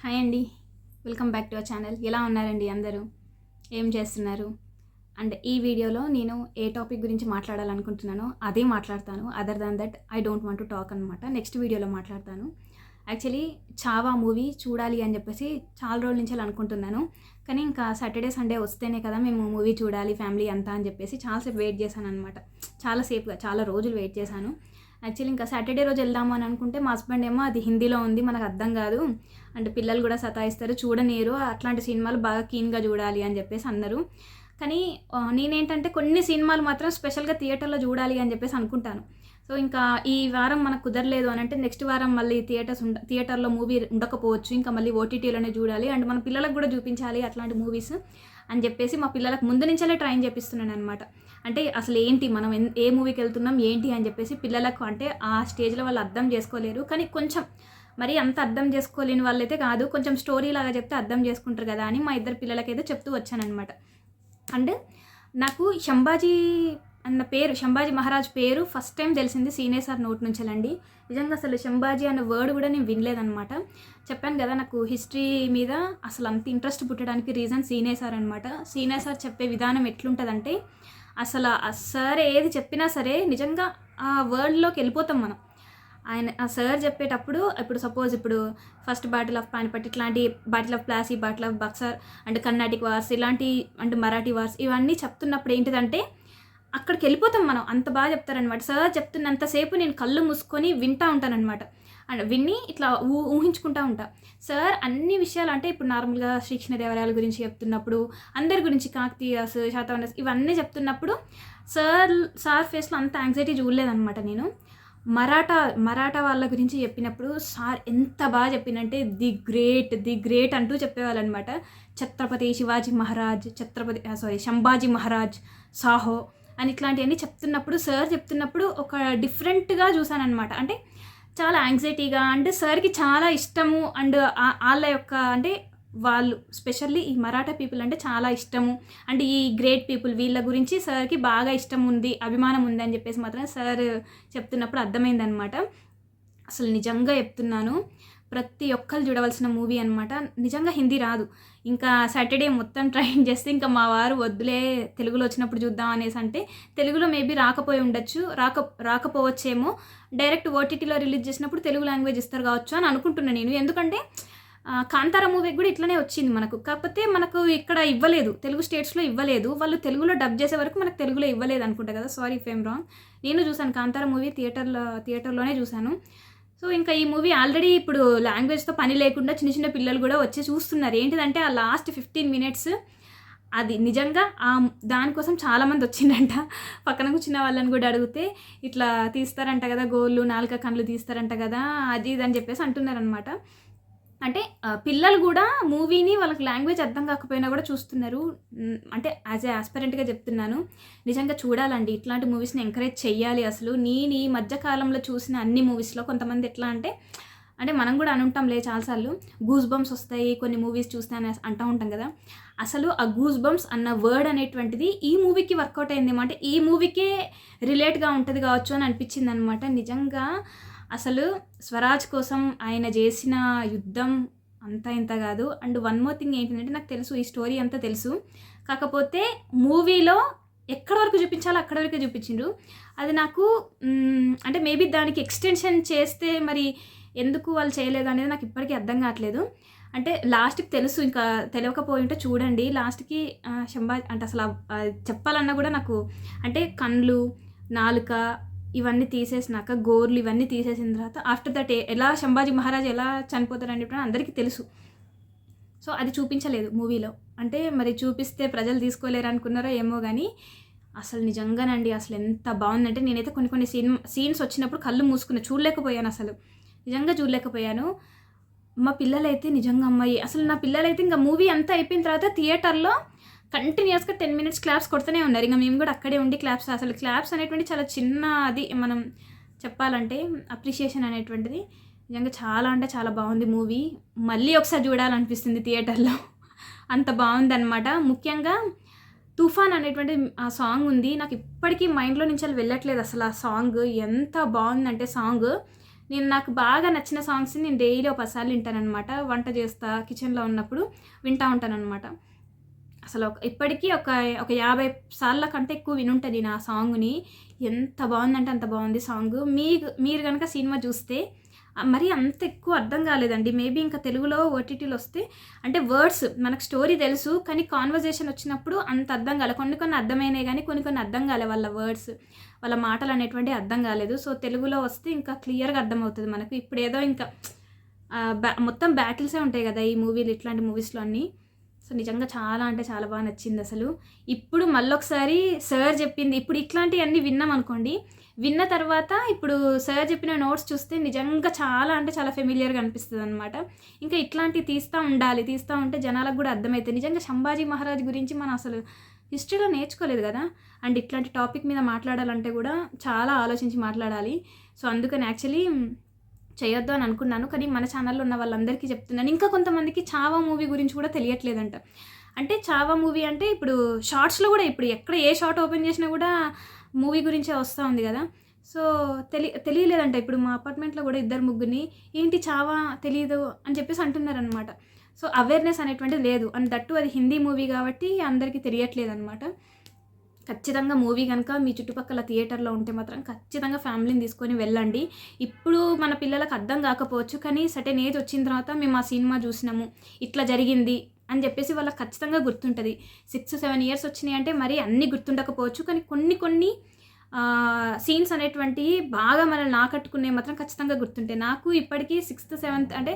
Hi అండి. Welcome back to our channel. ఎలా ఉన్నారండి అందరూ? ఏం చేస్తున్నారు? అండ్ ఈ వీడియోలో నేను ఏ టాపిక్ గురించి మాట్లాడాలనుకుంటున్నానో అదే మాట్లాడతాను. Other than that I don't want to talk అనమాట నెక్స్ట్ వీడియోలో మాట్లాడతాను. యాక్చువల్లీ చావా మూవీ చూడాలి అని చెప్పేసి చాలా రోజుల నుంచి అలా అనుకుంటున్నాను. కానీ ఇంకా సాటర్డే సండే వస్తేనే కదా మేము మూవీ చూడాలి ఫ్యామిలీ అంతా అని చెప్పేసి చాలాసేపు వెయిట్ చేశాను అనమాట చాలాసేపుగా చాలా రోజులు వెయిట్ చేశాను. యాక్చువల్లీ ఇంకా సాటర్డే రోజు వెళ్దాము అని అనుకుంటే మా హస్బెండ్ ఏమో అది హిందీలో ఉంది మనకు అర్థం కాదు. అంటే పిల్లలు కూడా సతాయిస్తారు చూడనేరు అట్లాంటి సినిమాలు బాగా కీన్గా చూడాలి అని చెప్పేసి అన్నారు. కానీ నేనేంటంటే కొన్ని సినిమాలు మాత్రం స్పెషల్గా థియేటర్లో చూడాలి అని చెప్పేసి అనుకుంటాను. సో ఇంకా ఈ వారం మనకు కుదరలేదు అని అంటే నెక్స్ట్ వారం మళ్ళీ థియేటర్స్ ఉండ థియేటర్లో మూవీ ఉండకపోవచ్చు. ఇంకా మళ్ళీ ఓటీటీలోనే చూడాలి. అండ్ మన పిల్లలకు కూడా చూపించాలి అట్లాంటి మూవీస్ అని చెప్పేసి మా పిల్లలకు ముందు నుంచే ట్రైన్ చేపిస్తున్నాను అనమాట అంటే అసలు ఏంటి మనం ఎన్- ఏ మూవీకి వెళ్తున్నాం ఏంటి అని చెప్పేసి పిల్లలకు అంటే ఆ స్టేజ్లో వాళ్ళు అర్థం చేసుకోలేరు. కానీ కొంచెం మరి అంత అర్థం చేసుకోలేని వాళ్ళైతే కాదు కొంచెం స్టోరీ లాగా చెప్తే అర్థం చేసుకుంటారు కదా అని మా ఇద్దరు పిల్లలకైతే చెప్తూ వచ్చానమాట అండ్ నాకు శంభాజీ అన్న పేరు శంభాజీ మహారాజ్ పేరు ఫస్ట్ టైం తెలిసింది సీనియర్ సార్ నోట్ నుంచేలండి నిజంగా అసలు శంభాజీ అన్న వర్డ్ కూడా నేను వినలేదనమాట చెప్పాను కదా నాకు హిస్టరీ మీద అసలు అంత ఇంట్రెస్ట్ పుట్టడానికి రీజన్ సీనియర్ సార్ అనమాట సీనియర్ సార్ చెప్పే విధానం ఎట్లుంటుందంటే అసలు ఆ సార్ ఏది చెప్పినా సరే నిజంగా ఆ వర్డ్లోకి వెళ్ళిపోతాం మనం. ఆయన ఆ సార్ చెప్పేటప్పుడు ఇప్పుడు సపోజ్ ఇప్పుడు ఫస్ట్ బాటిల్ ఆఫ్ పానిపట్ ఇట్లాంటి battle of Plassey battle of Buxar and Carnatic wars ఇలాంటి అంటే మరాఠీ వార్స్ ఇవన్నీ చెప్తున్నప్పుడు ఏంటిదంటే అక్కడికి వెళ్ళిపోతాం మనం. అంత బాగా చెప్తారనమాట సార్ చెప్తున్నంతసేపు నేను కళ్ళు మూసుకొని వింటా ఉంటానన్నమాట. అండ్ విన్ని ఇట్లా ఊ ఊహించుకుంటా ఉంటా. సార్ అన్ని విషయాలు అంటే ఇప్పుడు నార్మల్గా శ్రీకృష్ణదేవరాయల గురించి చెప్తున్నప్పుడు అందరి గురించి కాకతీయాస్ శాతవనస్ ఇవన్నీ చెప్తున్నప్పుడు సార్ సార్ ఫేస్లో అంత యాంగ్జైటీ చూడలేదనమాట నేను. మరాఠా మరాఠా వాళ్ళ గురించి చెప్పినప్పుడు సార్ ఎంత బాగా చెప్పినంటే ది గ్రేట్ ది గ్రేట్ అంటూ చెప్పేవాళ్ళు అనమాట ఛత్రపతి శివాజీ మహారాజ్ ఛత్రపతి సారీ శంభాజీ మహారాజ్ సాహో అని ఇట్లాంటివన్నీ చెప్తున్నప్పుడు సార్ చెప్తున్నప్పుడు ఒక డిఫరెంట్గా చూశానమాట అంటే చాలా యాంగ్జైటీగా అంటే సార్కి చాలా ఇష్టము అండ్ వాళ్ళ యొక్క అంటే వాళ్ళు స్పెషల్లీ ఈ మరాఠా పీపుల్ అంటే చాలా ఇష్టము. అండ్ ఈ గ్రేట్ పీపుల్ వీళ్ళ గురించి సార్కి బాగా ఇష్టం ఉంది అభిమానం ఉంది అని చెప్పేసి మాత్రం సార్ చెప్తున్నప్పుడు అర్థమైందనమాట అసలు నిజంగా చెప్తున్నాను. ప్రతి ఒక్కరు చూడవలసిన మూవీ అనమాట నిజంగా హిందీ రాదు. ఇంకా సాటర్డే మొత్తం ట్రైన్ చేస్తే ఇంకా మా వారు వద్దులే తెలుగులో వచ్చినప్పుడు చూద్దాం అనేసి అంటే తెలుగులో మేబీ రాకపోయి ఉండొచ్చు రాక రాకపోవచ్చేమో. డైరెక్ట్ ఓటీటీలో రిలీజ్ చేసినప్పుడు తెలుగు లాంగ్వేజ్ ఇస్తారు కావచ్చు అని అనుకుంటున్నాను నేను. ఎందుకంటే కాంతార మూవీ కూడా ఇట్లనే వచ్చింది మనకు. కాకపోతే మనకు ఇక్కడ ఇవ్వలేదు. తెలుగు స్టేట్స్లో ఇవ్వలేదు. వాళ్ళు తెలుగులో డబ్ చేసే వరకు మనకు తెలుగులో ఇవ్వలేదు అనుకుంటా కదా. సారీ ఫేమ్ రాంగ్ నేను చూసాను కాంతార మూవీ థియేటర్లో థియేటర్లోనే చూశాను సో ఇంకా ఈ మూవీ ఆల్రెడీ ఇప్పుడు లాంగ్వేజ్తో పని లేకుండా చిన్న చిన్న పిల్లలు కూడా వచ్చి చూస్తున్నారు. ఏంటిదంటే ఆ లాస్ట్ ఫిఫ్టీన్ మినిట్స్ అది నిజంగా ఆ దానికోసం చాలామంది వచ్చిందంట. పక్కన కూర్చున్న వాళ్ళని కూడా అడిగితే ఇట్లా తీస్తారంట కదా గోళ్ళు నాలుక కళ్ళు తీస్తారంట కదా అది ఇది అని చెప్పేసి అంటున్నారనమాట అంటే పిల్లలు కూడా మూవీని వాళ్ళకి లాంగ్వేజ్ అర్థం కాకపోయినా కూడా చూస్తున్నారు. అంటే యాజ్ ఏ ఆస్పరెంట్గా చెప్తున్నాను నిజంగా చూడాలండి. ఇట్లాంటి మూవీస్ని ఎంకరేజ్ చేయాలి అసలు. నేను ఈ మధ్యకాలంలో చూసిన అన్ని మూవీస్లో కొంతమంది ఎట్లా అంటే అంటే మనం కూడా అనుంటాం లే చాలాసార్లు. గూస్ బంప్స్ వస్తాయి కొన్ని మూవీస్ చూస్తే అని అంటూ ఉంటాం కదా. అసలు ఆ గూస్ బంప్స్ అన్న వర్డ్ అనేటువంటిది ఈ మూవీకి వర్కౌట్ అయింది అంటే ఈ మూవీకే రిలేట్గా ఉంటుంది కావచ్చు అని అనిపించింది అనమాట నిజంగా అసలు స్వరాజ్ కోసం ఆయన చేసిన యుద్ధం అంతా ఇంత కాదు. అండ్ వన్ మోర్ థింగ్ ఏంటంటే నాకు తెలుసు ఈ స్టోరీ అంతా తెలుసు. కాకపోతే మూవీలో ఎక్కడ వరకు చూపించాలో అక్కడ వరకే చూపించిండ్రు. అది నాకు అంటే మేబీ దానికి ఎక్స్టెన్షన్ చేస్తే మరి ఎందుకు వాళ్ళు చేయలేదు అనేది నాకు ఇప్పటికీ అర్థం కావట్లేదు. అంటే లాస్ట్కి తెలుసు ఇంకా తెలియకపోయి ఉంటే చూడండి లాస్ట్కి శంభా అంటే అసలు చెప్పాలన్నా కూడా నాకు అంటే కండ్లు నాలుక ఇవన్నీ తీసేసినాక గోర్లు ఇవన్నీ తీసేసిన తర్వాత ఆఫ్టర్ దట్ ఎలా శంభాజీ మహారాజ్ ఎలా చనిపోతారని చెప్పి అందరికీ తెలుసు. సో అది చూపించలేదు మూవీలో. అంటే మరి చూపిస్తే ప్రజలు తీసుకోలేరు అనుకున్నారో ఏమో కానీ అసలు నిజంగానండి అసలు ఎంత బాగుందంటే నేనైతే కొన్ని కొన్ని సీన్ సీన్స్ వచ్చినప్పుడు కళ్ళు మూసుకున్నా చూడలేకపోయాను అసలు. నిజంగా చూడలేకపోయాను. మా పిల్లలైతే నిజంగా అమ్మాయి. అసలు నా పిల్లలైతే ఇంకా మూవీ అంతా అయిపోయిన తర్వాత థియేటర్లో కంటిన్యూస్గా టెన్ మినిట్స్ క్లాప్స్ కొడుతూనే ఉన్నారు. ఇంకా మేము కూడా అక్కడే ఉండి క్లాప్స్ అసలు క్లాప్స్ అనేటువంటి చాలా చిన్న అది మనం చెప్పాలంటే అప్రిషియేషన్ అనేటువంటిది. నిజంగా చాలా అంటే చాలా బాగుంది మూవీ. మళ్ళీ ఒకసారి చూడాలనిపిస్తుంది థియేటర్లో. అంత బాగుందన్నమాట. ముఖ్యంగా తుఫాన్ అనేటువంటి ఆ సాంగ్ ఉంది. నాకు ఇప్పటికీ మైండ్లో నుంచి అలా వెళ్ళట్లేదు అసలు ఆ సాంగ్. ఎంత బాగుందంటే సాంగ్. నేను నాకు బాగా నచ్చిన సాంగ్స్ని నేను డైలీ ఒకసారి వింటాను వింటానమాట వంట చేస్తా కిచెన్లో ఉన్నప్పుడు వింటూ ఉంటానన్నమాట. అసలు ఒక ఇప్పటికీ ఒక ఒక యాభై సార్ల కంటే ఎక్కువ వినుంటుంది నా సాంగ్ని. ఎంత బాగుందంటే అంత బాగుంది సాంగ్. మీ మీరు కనుక సినిమా చూస్తే మరి అంత ఎక్కువ అర్థం కాలేదండి. మేబీ ఇంకా తెలుగులో ఓటీటీలో వస్తే అంటే వర్డ్స్ మనకు స్టోరీ తెలుసు కానీ కాన్వర్జేషన్ వచ్చినప్పుడు అంత అర్థం కాలే. కొన్ని కొన్ని అర్థమైనాయి కానీ కొన్ని కొన్ని అర్థం కాలే వాళ్ళ వర్డ్స్. వాళ్ళ మాటలు అనేటువంటి అర్థం కాలేదు. సో తెలుగులో వస్తే ఇంకా క్లియర్గా అర్థమవుతుంది మనకు. ఇప్పుడు ఏదో ఇంకా బ్యా మొత్తం బ్యాటిల్సే ఉంటాయి కదా ఈ మూవీలు ఇట్లాంటి మూవీస్లో అన్నీ. సో నిజంగా చాలా అంటే చాలా బాగా నచ్చింది అసలు. ఇప్పుడు మళ్ళొకసారి సార్ చెప్పింది ఇప్పుడు ఇట్లాంటివన్నీ విన్నాం అనుకోండి విన్న తర్వాత ఇప్పుడు సార్ చెప్పిన నోట్స్ చూస్తే నిజంగా చాలా అంటే చాలా ఫెమిలియర్గా అనిపిస్తుంది అనమాట ఇంకా ఇట్లాంటివి తీస్తూ ఉండాలి తీస్తూ ఉంటే జనాలకు కూడా అర్థమవుతుంది నిజంగా సంభాజీ మహారాజ్ గురించి మనం అసలు హిస్టరీలో నేర్చుకోలేదు కదా? అండ్ ఇట్లాంటి టాపిక్ మీద మాట్లాడాలంటే కూడా చాలా ఆలోచించి మాట్లాడాలి. సో అందుకని యాక్చువల్లీ చేయొద్దు అని అనుకున్నాను. కానీ మన ఛానల్లో ఉన్న వాళ్ళందరికీ చెప్తున్నాను. ఇంకా కొంతమందికి చావా మూవీ గురించి కూడా తెలియట్లేదంట. అంటే చావా మూవీ అంటే ఇప్పుడు షార్ట్స్లో కూడా ఇప్పుడు ఎక్కడ ఏ షార్ట్ ఓపెన్ చేసినా కూడా మూవీ గురించే వస్తూ ఉంది కదా. సో తెలి తెలియలేదంట. ఇప్పుడు మా అపార్ట్మెంట్లో కూడా ఇద్దరు ముగ్గురిని ఏంటి చావా తెలియదు అని చెప్పేసి అంటున్నారనమాట సో అవేర్నెస్ అనేటువంటిది లేదు. అండ్ దట్టు అది హిందీ మూవీ కాబట్టి అందరికీ తెలియట్లేదు అనమాట ఖచ్చితంగా మూవీ కనుక మీ చుట్టుపక్కల థియేటర్లో ఉంటే మాత్రం ఖచ్చితంగా ఫ్యామిలీని తీసుకొని వెళ్ళండి. ఇప్పుడు మన పిల్లలకు అర్థం కాకపోవచ్చు కానీ సటన్ ఏజ్ వచ్చిన తర్వాత మేము ఆ సినిమా చూసినాము ఇట్లా జరిగింది అని చెప్పేసి వాళ్ళకి ఖచ్చితంగా గుర్తుంటుంది. సిక్స్ సెవెన్ ఇయర్స్ వచ్చినాయి అంటే మరీ అన్నీ గుర్తుండకపోవచ్చు కానీ కొన్ని కొన్ని సీన్స్ అనేటువంటివి బాగా మనల్ని ఆకట్టుకునే మాత్రం ఖచ్చితంగా గుర్తుంటాయి. నాకు ఇప్పటికీ సిక్స్త్ సెవెంత్ అంటే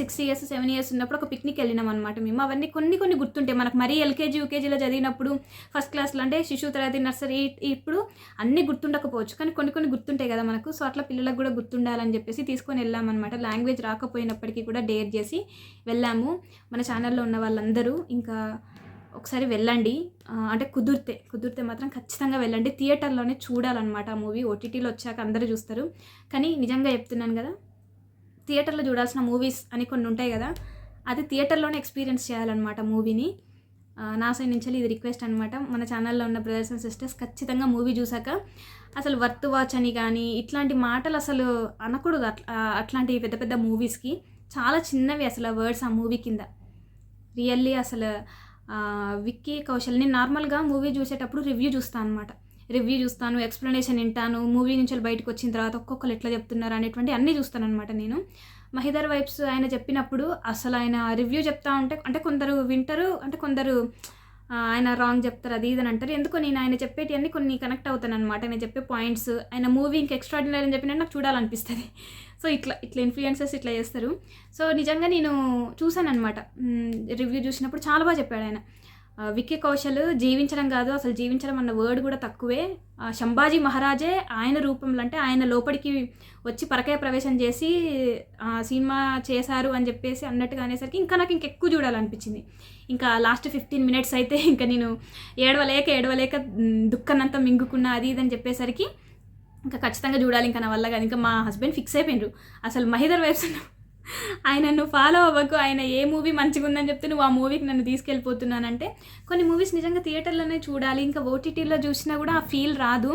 సిక్స్ ఇయర్స్ సెవెన్ ఇయర్స్ ఉన్నప్పుడు ఒక పిక్నిక్ వెళ్ళినాం అనమాట మేము. అవన్నీ కొన్ని కొన్ని గుర్తుంటాయి. మనకు మరీ ఎల్కేజీ యూకేజీలో చదివినప్పుడు ఫస్ట్ క్లాస్లో అంటే శిశువు తరగతి నర్సరీ ఇప్పుడు అన్నీ గుర్తుండకపోవచ్చు. కానీ కొన్ని కొన్ని గుర్తుంటాయి కదా మనకు. సో అట్లా పిల్లలకు కూడా గుర్తుండాలని చెప్పేసి తీసుకొని వెళ్ళామన్నమాట లాంగ్వేజ్ రాకపోయినప్పటికీ కూడా డేర్ చేసి వెళ్ళాము. మన ఛానల్లో ఉన్న వాళ్ళందరూ ఇంకా ఒకసారి వెళ్ళండి. అంటే కుదిరితే కుదిరితే మాత్రం ఖచ్చితంగా వెళ్ళండి. థియేటర్లోనే చూడాలన్నమాట ఆ మూవీ. ఓటీటీలో వచ్చాక అందరూ చూస్తారు. కానీ నిజంగా చెప్తున్నాను కదా థియేటర్లో చూడాల్సిన మూవీస్ అని కొన్ని ఉంటాయి కదా అది థియేటర్లోనే ఎక్స్పీరియన్స్ చేయాలన్నమాట మూవీని. నా సైడ్ నుంచి ఇది రిక్వెస్ట్ అనమాట మన ఛానల్లో ఉన్న బ్రదర్స్ అండ్ సిస్టర్స్ ఖచ్చితంగా మూవీ చూసాక అసలు వర్త్ వాచ్ అని కానీ ఇట్లాంటి మాటలు అసలు అనకూడదు. అట్లా అట్లాంటి పెద్ద పెద్ద మూవీస్కి చాలా చిన్నవి అసలు వర్డ్స్ ఆ మూవీ కింద. రియల్లీ అసలు విక్కీ కౌశల్ నేను నార్మల్గా మూవీ చూసేటప్పుడు రివ్యూ చూస్తాను అనమాట రివ్యూ చూస్తాను ఎక్స్ప్లెనేషన్ వింటాను మూవీ నుంచి బయటకు వచ్చిన తర్వాత ఒక్కొక్కరు ఎట్లా చెప్తున్నారు అనేటువంటి అన్నీ చూస్తాను అనమాట నేను. మహిదర్ వైబ్స్ ఆయన చెప్పినప్పుడు అసలు ఆయన రివ్యూ చెప్తా ఉంటే అంటే కొందరు వింటారు అంటే కొందరు ఆయన రాంగ్ చెప్తారు అది ఇది అని అంటారు. ఎందుకో నేను ఆయన చెప్పేటివన్ని కొన్ని కనెక్ట్ అవుతాను అనమాట నేను చెప్పే పాయింట్స్ ఆయన మూవీ ఇంకా ఎక్స్ట్రాడినరీ అని చెప్పిన నాకు చూడాలనిపిస్తుంది. సో ఇట్లా ఇట్లా ఇన్ఫ్లుయెన్సెస్ ఇట్లా చేస్తారు. సో నిజంగా నేను చూశాను అనమాట రివ్యూ చూసినప్పుడు చాలా బాగా చెప్పాడు ఆయన. విక్కీ కౌశల్ జీవించడం కాదు అసలు జీవించడం అన్న వర్డ్ కూడా తక్కువే. శంభాజీ మహారాజే ఆయన రూపంలో అంటే ఆయన లోపలికి వచ్చి పరకాయ ప్రవేశం చేసి సినిమా చేశారు అని చెప్పేసి అన్నట్టుగా అనేసరికి ఇంకా నాకు ఇంకెక్కువ చూడాలనిపించింది. ఇంకా లాస్ట్ ఫిఫ్టీన్ మినిట్స్ అయితే ఇంకా నేను ఏడవలేక ఏడవలేక దుఃఖనంతా మింగుకున్నా అది ఇది అని చెప్పేసరికి ఇంకా ఖచ్చితంగా చూడాలి ఇంకా నా వల్ల కాదు. ఇంకా మా హస్బెండ్ ఫిక్స్ అయిపోయినారు అసలు మహిదర్ వైబ్స్ ఆయన నన్ను ఫాలో అవ్వకు ఆయన ఏ మూవీ మంచిగా ఉందని చెప్తే నువ్వు ఆ మూవీకి నన్ను తీసుకెళ్ళిపోతున్నానంటే కొన్ని మూవీస్ నిజంగా థియేటర్లోనే చూడాలి. ఇంకా ఓటీటీలో చూసినా కూడా ఆ ఫీల్ రాదు.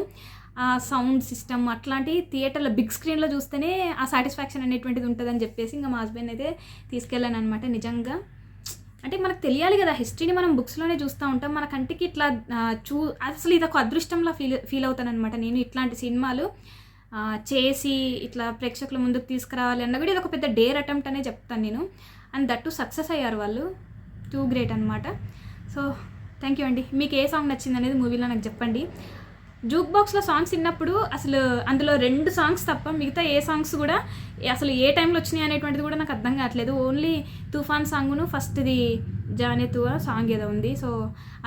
ఆ సౌండ్ సిస్టమ్ అట్లాంటి థియేటర్లో బిగ్ స్క్రీన్లో చూస్తేనే ఆ సాటిస్ఫాక్షన్ అనేటువంటిది ఉంటుందని చెప్పేసి ఇంకా మా హస్బెండ్ అయితే తీసుకెళ్ళాను అనమాట నిజంగా. అంటే మనకు తెలియాలి కదా హిస్టరీని మనం బుక్స్లోనే చూస్తూ ఉంటాం. మన కంటికి ఇట్లా చూ అసలు ఇది ఒక అదృష్టంలా ఫీల్ ఫీల్ అవుతానమాట నేను ఇట్లాంటి సినిమాలు చేసి ఇట్లా ప్రేక్షకుల ముందుకు తీసుకురావాలి అన్న కూడా ఇది ఒక పెద్ద డేర్ అటెంప్ట్ అనే చెప్తాను నేను. అండ్ దట్టు సక్సెస్ అయ్యారు వాళ్ళు. టూ గ్రేట్ అనమాట సో థ్యాంక్ యూ అండి. మీకు ఏ సాంగ్ నచ్చింది అనేది మూవీలో నాకు చెప్పండి. జూక్ బాక్స్లో సాంగ్స్ విన్నప్పుడు అసలు అందులో రెండు సాంగ్స్ తప్ప మిగతా ఏ సాంగ్స్ కూడా అసలు ఏ టైంలో వచ్చినాయి అనేటువంటిది కూడా నాకు అర్థం కావట్లేదు. ఓన్లీ తుఫాన్ సాంగ్ను ఫస్ట్ది జానేతువా సాంగ్ ఏదో ఉంది. సో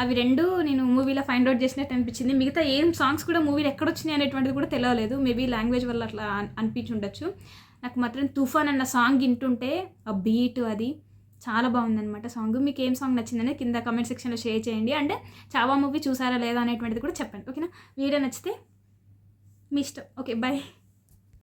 అవి రెండు నేను మూవీలో ఫైండ్ అవుట్ చేసినట్టు అనిపించింది. మిగతా ఏం సాంగ్స్ కూడా మూవీలో ఎక్కడొచ్చినాయి అనేటువంటిది కూడా తెలియలేదు మేబీ లాంగ్వేజ్ వల్ల అట్లా అనిపించి ఉండొచ్చు నాకు మాత్రం తుఫాన్ అన్న సాంగ్ వింటుంటే ఆ బీట్ అది చాలా బాగుందనమాట సాంగ్ మీకు ఏం సాంగ్ నచ్చిందని కింద కమెంట్ సెక్షన్లో షేర్ చేయండి. అంటే చావా మూవీ చూసారా లేదా అనేటువంటిది కూడా చెప్పండి. ఓకేనా వీడియో నచ్చితే మీ ఇష్టం. Okay bye